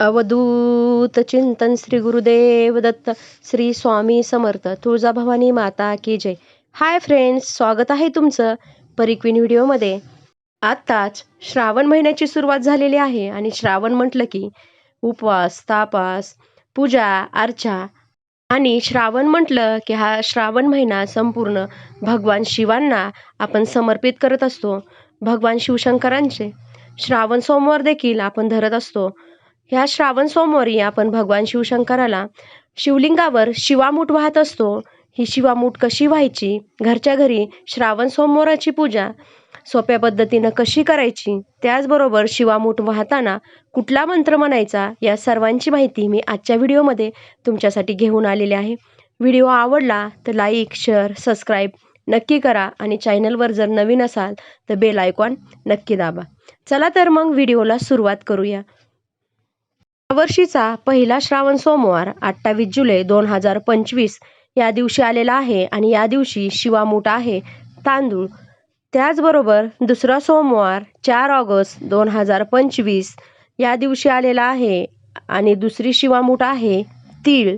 अवधूत चिंतन श्री गुरुदेव दत्त श्री स्वामी समर्थ तुळजाभवानी माता की जय. हाय फ्रेंड्स स्वागत आहे तुमचं परिक्विन व्हिडिओमध्ये. आत्ताच श्रावण महिन्याची सुरुवात झालेली आहे आणि श्रावण म्हटलं की उपवास तापास पूजा अर्चा आणि श्रावण म्हटलं की हा श्रावण महिना संपूर्ण भगवान शिवांना आपण समर्पित करत असतो. भगवान शिवशंकरांचे. श्रावण सोमवार देखील आपण धरत असतो. ह्या श्रावण सोमवारी आपण भगवान शिवशंकराला शिवलिंगावर शिवामूठ वाहत असतो. ही शिवामूठ कशी व्हायची? घरच्या घरी श्रावण सोमवाराची पूजा सोप्या पद्धतीनं कशी करायची? त्याचबरोबर शिवामूठ वाहताना कुठला मंत्र म्हणायचा? या सर्वांची माहिती मी आजच्या व्हिडिओमध्ये तुमच्यासाठी घेऊन आलेले आहे. व्हिडिओ आवडला तर लाईक शेअर सबस्क्राईब नक्की करा आणि चॅनलवर जर नवीन असाल तर बेल आयकॉन नक्की दाबा. चला तर मग व्हिडिओला सुरुवात करूया. वर्षीचा पहिला श्रावण सोमवार अठ्ठावीस जुलै दोन हजार पंचवीस या दिवशी आलेला आहे आणि या दिवशी शिवामूठ आहे तांदूळ. त्याचबरोबर दुसरा सोमवार चार ऑगस्ट दोन हजार पंचवीस या दिवशी आलेला आहे आणि दुसरी शिवामूठ आहे तीळ.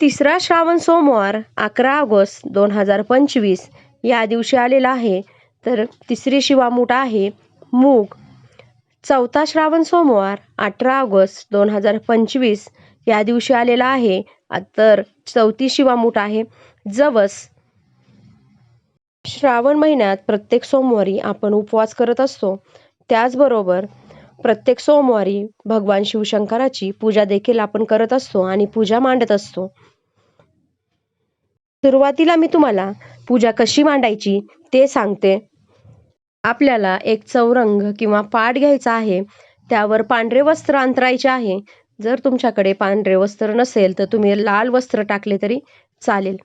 तिसरा श्रावण सोमवार अकरा ऑगस्ट दोन हजार पंचवीस या दिवशी आलेला आहे तर तिसरी शिवामूठ आहे मूग. चौथा श्रावण सोमवार अठरा ऑगस्ट दोन हजार पंचवीस या दिवशी आलेला आहे. तर चौथी शिवामूठ आहे. जवस. श्रावण महिन्यात प्रत्येक सोमवारी आपण उपवास करत असतो. त्याचबरोबर प्रत्येक सोमवारी भगवान शिवशंकराची पूजा देखील आपण करत असतो आणि पूजा मांडत असतो. सुरुवातीला मी तुम्हाला पूजा कशी मांडायची ते सांगते. आपल्याला एक चौरंग किंवा पाट घ्यायचा आहे त्यावर पांढरे वस्त्र अंतरायचे आहे. जर तुमच्याकडे पांढरे वस्त्र नसेल तर तुम्ही लाल वस्त्र टाकले तरी चालेल.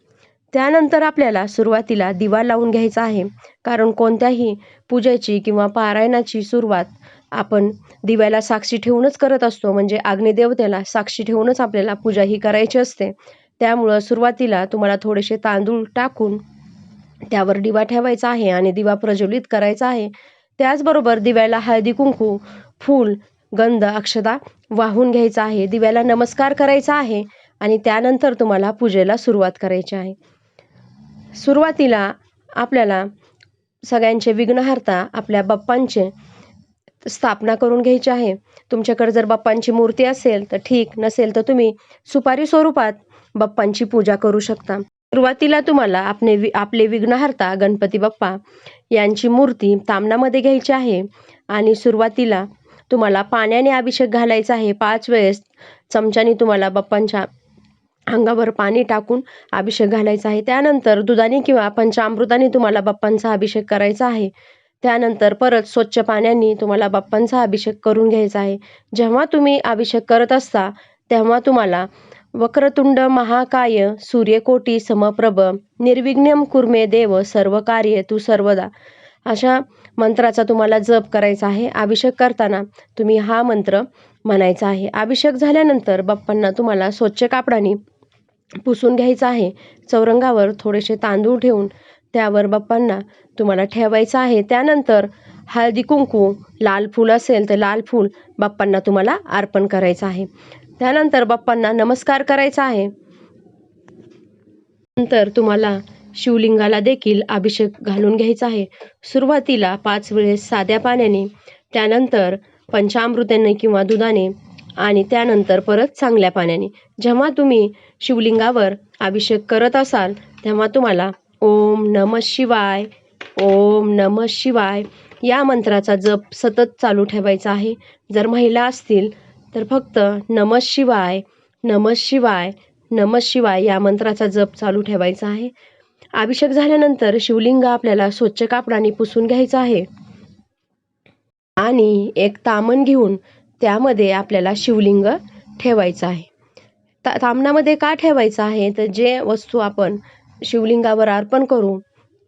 त्यानंतर आपल्याला सुरुवातीला दिवा लावून घ्यायचा आहे. कारण कोणत्याही पूजेची किंवा पारायणाची सुरुवात आपण दिव्याला साक्षी ठेवूनच करत असतो. म्हणजे अग्निदेवतेला साक्षी ठेवूनच आपल्याला पूजा ही करायची असते. त्यामुळं सुरुवातीला तुम्हाला थोडेसे तांदूळ टाकून त्यावर दिवा ठेवायचा आहे आणि दिवा प्रज्वलित करायचा आहे. त्याचबरोबर दिव्याला हळदी कुंकू फूल गंध अक्षदा वाहून घ्यायचा आहे. दिव्याला नमस्कार करायचा आहे आणि त्यानंतर तुम्हाला पूजेला सुरुवात करायची आहे. सुरुवातीला आपल्याला सगळ्यांचे विघ्नहर्ता आपल्या बाप्पांचे स्थापना करून घ्यायची आहे. तुमच्याकडे जर बाप्पांची मूर्ती असेल तर ठीक नसेल तर तुम्ही सुपारी स्वरूपात बाप्पांची पूजा करू शकता. सुरुवातीला तुम्हाला आपले आपले विघ्नहर्ता गणपती बाप्पा यांची मूर्ती तामणामध्ये घ्यायची आहे. आणि सुरुवातीला तुम्हाला पाण्याने अभिषेक घालायचा आहे. पाच वेळेस चमच्याने तुम्हाला बाप्पांच्या अंगावर पाणी टाकून अभिषेक घालायचा आहे. त्यानंतर दुधाने किंवा पंचामृताने तुम्हाला बाप्पांचा अभिषेक करायचा आहे. त्यानंतर परत स्वच्छ पाण्याने तुम्हाला बाप्पांचा अभिषेक करून घ्यायचा आहे. जेव्हा तुम्ही अभिषेक करत असता तेव्हा तुम्हाला वक्रतुंड महाकाय सूर्यकोटी समप्रभ निर्विघ्नम कुर्मे देव सर्व कार्य तू सर्वदा. अशा मंत्राचा तुम्हाला जप करायचा आहे. अभिषेक करताना तुम्ही हा मंत्र म्हणायचा आहे. अभिषेक झाल्यानंतर बाप्पांना तुम्हाला स्वच्छ कापडाने पुसून घ्यायचं आहे. चौरंगावर थोडेसे तांदूळ ठेवून त्यावर बाप्पांना तुम्हाला ठेवायचं आहे. त्यानंतर हळदी कुंकू लाल फूल असेल तर लाल फूल बाप्पांना तुम्हाला अर्पण करायचं आहे. त्यानंतर बाप्पांना नमस्कार करायचा आहे. नंतर तुम्हाला शिवलिंगाला देखील अभिषेक घालून घ्यायचा आहे. सुरुवातीला पाच वेळेस साध्या पाण्याने त्यानंतर पंचामृताने किंवा दुधाने आणि त्यानंतर परत चांगल्या पाण्याने. जेव्हा तुम्ही शिवलिंगावर अभिषेक करत असाल तेव्हा तुम्हाला ओम नम शिवाय ओम नम शिवाय या मंत्राचा जप सतत चालू ठेवायचा आहे. जर महिला असतील तर फक्त नमः शिवाय नमः शिवाय नमः शिवाय या मंत्राचा जप चालू ठेवायचा आहे. अभिषेक झाल्यानंतर शिवलिंग आपल्याला स्वच्छ कापडाने पुसून घ्यायचं आहे. आणि एक तामण घेऊन त्यामध्ये आपल्याला शिवलिंग ठेवायचं आहे. ता तामणामध्ये का ठेवायचं आहे? तर जे वस्तू आपण शिवलिंगावर अर्पण करू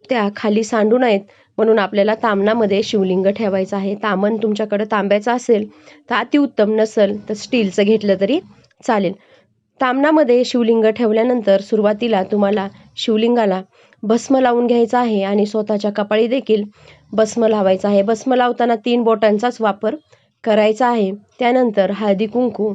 त्या खाली सांडू नयेत म्हणून आपल्याला तामणामध्ये शिवलिंग ठेवायचं आहे. तामण तुमच्याकडं तांब्याचं असेल तर अतिउत्तम नसेल तर स्टीलचं घेतलं तरी चालेल. तामणामध्ये शिवलिंग ठेवल्यानंतर सुरुवातीला तुम्हाला शिवलिंगाला भस्म लावून घ्यायचा आहे आणि स्वतःच्या कपाळी देखील भस्म लावायचा आहे. भस्म लावताना तीन बोटांचाच वापर करायचा आहे. त्यानंतर हळदी कुंकू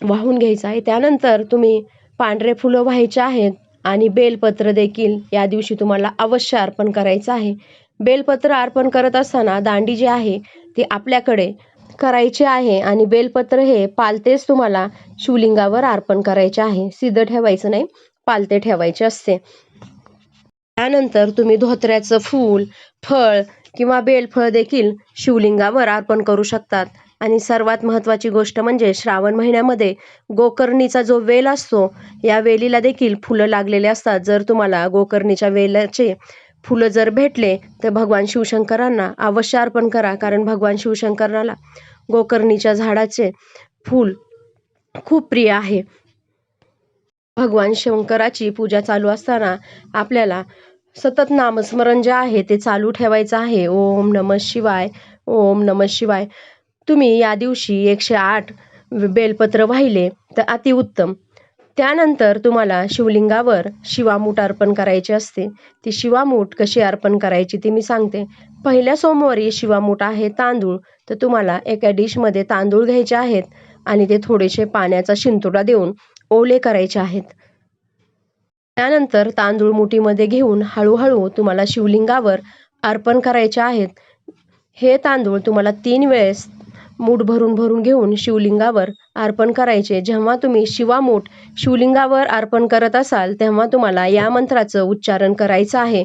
वाहून घ्यायचं आहे. त्यानंतर तुम्ही पांढरे फुलं व्हायचे आहेत. आणि बेलपत्र देखील या दिवशी तुम्हाला अवश्य अर्पण करायचं आहे. बेलपत्र अर्पण करत असताना दांडी जी आहे ती आपल्याकडे करायची आहे आणि बेलपत्र हे पालतेच तुम्हाला शिवलिंगावर अर्पण करायचे आहे. सिद्ध ठेवायचं नाही पालते ठेवायचे असते. त्यानंतर तुम्ही धोत्र्याचं फूल फळ किंवा बेलफळ देखील शिवलिंगावर अर्पण करू शकतात. आणि सर्वात महत्त्वाची गोष्ट म्हणजे श्रावण महिन्यामध्ये गोकर्णीचा जो वेल असतो या वेलीला देखील फुलं लागलेले असतात. जर तुम्हाला गोकर्णीच्या वेलाचे फुलं जर भेटले तर भगवान शिवशंकरांना अवश्य अर्पण करा. कारण भगवान शिवशंकराला गोकर्णीच्या झाडाचे फूल खूप प्रिय आहे. भगवान शंकराची पूजा चालू असताना आपल्याला सतत नामस्मरण जे आहे ते चालू ठेवायचं आहे. ओम नम शिवाय ओम नम शिवाय. तुम्ही या दिवशी एकशे आठ बेलपत्र वाहिले तर अतिउत्तम त्यानंतर तुम्हाला शिवलिंगावर शिवामूठ अर्पण करायची असते. ती शिवामूठ कशी अर्पण करायची ती मी सांगते. पहिल्या सोमवारी शिवामूठ आहे तांदूळ तर तुम्हाला एका डिशमध्ये तांदूळ घ्यायचे आहेत आणि ते थोडेसे पाण्याचा शिंतोडा देऊन ओले करायचे आहेत. त्यानंतर तांदूळ मुठीमध्ये घेऊन हळूहळू तुम्हाला शिवलिंगावर अर्पण करायचे आहेत. हे तांदूळ तुम्हाला तीन वेळेस मूठ भरून भरून घेऊन शिवलिंगावर अर्पण करायचे. जेव्हा तुम्ही शिवामूठ शिवलिंगावर अर्पण करत असाल तेव्हा तुम्हाला या मंत्राचं उच्चारण करायचं आहे.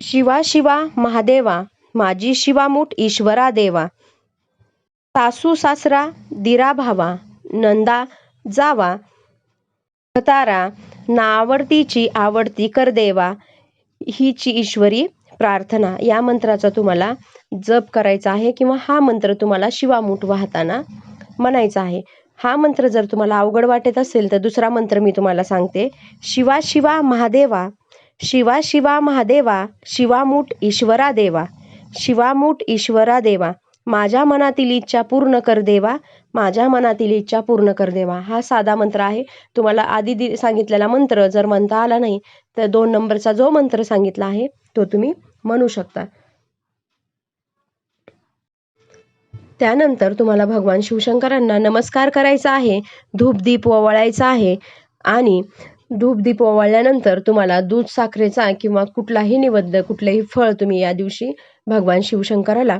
शिवा शिवा महादेवा माझी शिवामूठ ईश्वरा देवा. सासू सासरा दिरा भावा नंदा जावा. तारा नावडतीची आवडती कर देवा हिची ईश्वरी प्रार्थना या मंत्राचा तुम्हाला जप करायचा आहे किंवा हा मंत्र तुम्हाला शिवामूठ वाहताना म्हणायचा आहे. हा मंत्र जर तुम्हाला अवघड वाटत असेल तर दुसरा मंत्र मी तुम्हाला सांगते. शिवा शिवा महादेवा शिवा शिवा महादेवा शिवामूठ ईश्वरा देवा शिवामूठ ईश्वरा देवा माझ्या मनातील इच्छा पूर्ण कर देवा माझ्या मनातील इच्छा पूर्ण कर देवा. हा साधा मंत्र आहे. तुम्हाला आधी दि सांगितलेला मंत्र जर म्हणता आला नाही तर दोन नंबरचा जो मंत्र सांगितला आहे तो तुम्ही म्हणू शकता. त्यानंतर तुम्हाला भगवान शिवशंकरांना नमस्कार करायचा आहे धूपदीप ओवाळायचा आहे आणि धूपदीप ओवाळल्यानंतर तुम्हाला दूध साखरेचा किंवा कुठलाही निवेद्य कुठलेही फळ तुम्ही या दिवशी भगवान शिवशंकराला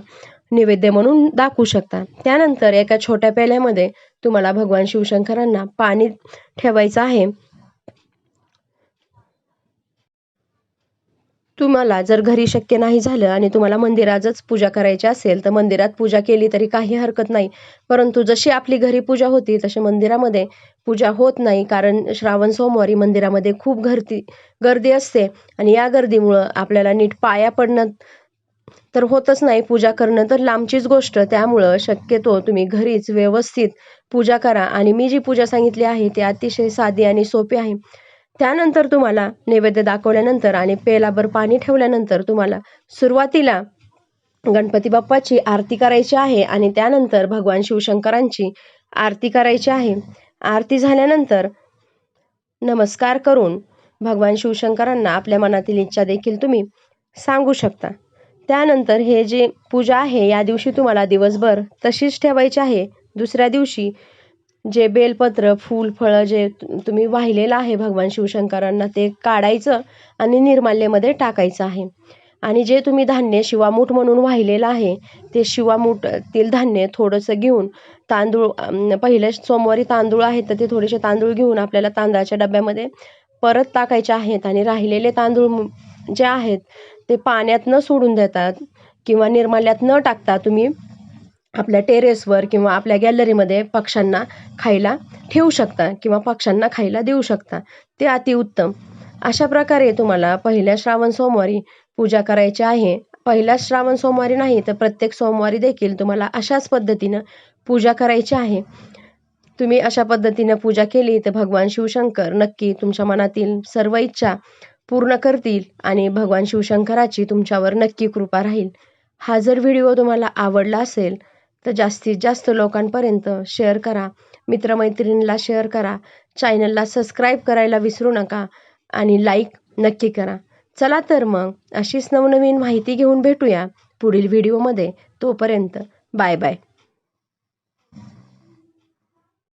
नैवेद्य म्हणून दाखवू शकता. त्यानंतर एका छोट्या पेल्यामध्ये तुम्हाला भगवान शिवशंकरांना पाणी ठेवायचं आहे. तुम्हाला जर घरी शक्य नाही झालं आणि तुम्हाला मंदिरातच पूजा करायची असेल तर मंदिरात पूजा केली तरी काही हरकत नाही. परंतु जशी आपली घरी पूजा होती तशी मंदिरामध्ये पूजा होत नाही कारण श्रावण सोमवारी मंदिरामध्ये खूप गर्दी गर्दी असते. आणि या गर्दीमुळं आपल्याला नीट पाया पडणं तर होतच नाही. पूजा करणं तर लांबचीच गोष्ट. त्यामुळं शक्यतो तुम्ही घरीच व्यवस्थित पूजा करा. आणि मी जी पूजा सांगितली आहे ती अतिशय साधी आणि सोपी आहे. त्यानंतर तुम्हाला नैवेद्य दाखवल्यानंतर आणि पेलाभर पाणी ठेवल्यानंतर तुम्हाला सुरुवातीला गणपती बाप्पाची आरती करायची आहे आणि त्यानंतर भगवान शिवशंकरांची आरती करायची आहे. आरती झाल्यानंतर नमस्कार करून भगवान शिवशंकरांना आपल्या मनातील इच्छा देखील तुम्ही सांगू शकता. त्यानंतर हे जे पूजा आहे या दिवशी तुम्हाला दिवसभर तशीच ठेवायची आहे. दुसऱ्या दिवशी जे बेलपत्र फूल फळं जे तुम्ही वाहिलेलं आहे भगवान शिवशंकरांना ते काढायचं आणि निर्माल्यमध्ये टाकायचं आहे. आणि जे तुम्ही धान्य शिवामूठ म्हणून वाहिलेलं आहे ते शिवामूठतील धान्य थोडंसं घेऊन तांदूळ पहिल्या सोमवारी तांदूळ आहेत तर ते थोडेसे तांदूळ घेऊन आपल्याला तांदळाच्या डब्यामध्ये परत टाकायचे आहेत. आणि राहिलेले तांदूळ जे आहेत ते पाण्यात न सोडून देतात किंवा निर्माल्यात न टाकता तुम्ही आपल्या टेरेसवर किंवा आपल्या गॅलरीमध्ये पक्ष्यांना खायला ठेवू शकता किंवा पक्ष्यांना खायला देऊ शकता. ते अतिउत्तम अशा प्रकारे तुम्हाला पहिल्या श्रावण सोमवारी पूजा करायची आहे. पहिल्या श्रावण सोमवारी नाही तर प्रत्येक सोमवारी देखील तुम्हाला अशाच पद्धतीनं पूजा करायची आहे. तुम्ही अशा पद्धतीनं पूजा केली तर भगवान शिवशंकर नक्की तुमच्या मनातील सर्व इच्छा पूर्ण करतील आणि भगवान शिवशंकराची तुमच्यावर नक्की कृपा राहील. हा जर व्हिडिओ तुम्हाला आवडला असेल तर जास्तीत जास्त लोकांपर्यंत शेअर करा. मित्रमैत्रिणीला शेअर करा. चॅनलला सबस्क्राईब करायला विसरू नका आणि लाईक नक्की करा. चला तर मग अशीच नवनवीन माहिती घेऊन भेटूया पुढील व्हिडिओमध्ये तोपर्यंत बाय बाय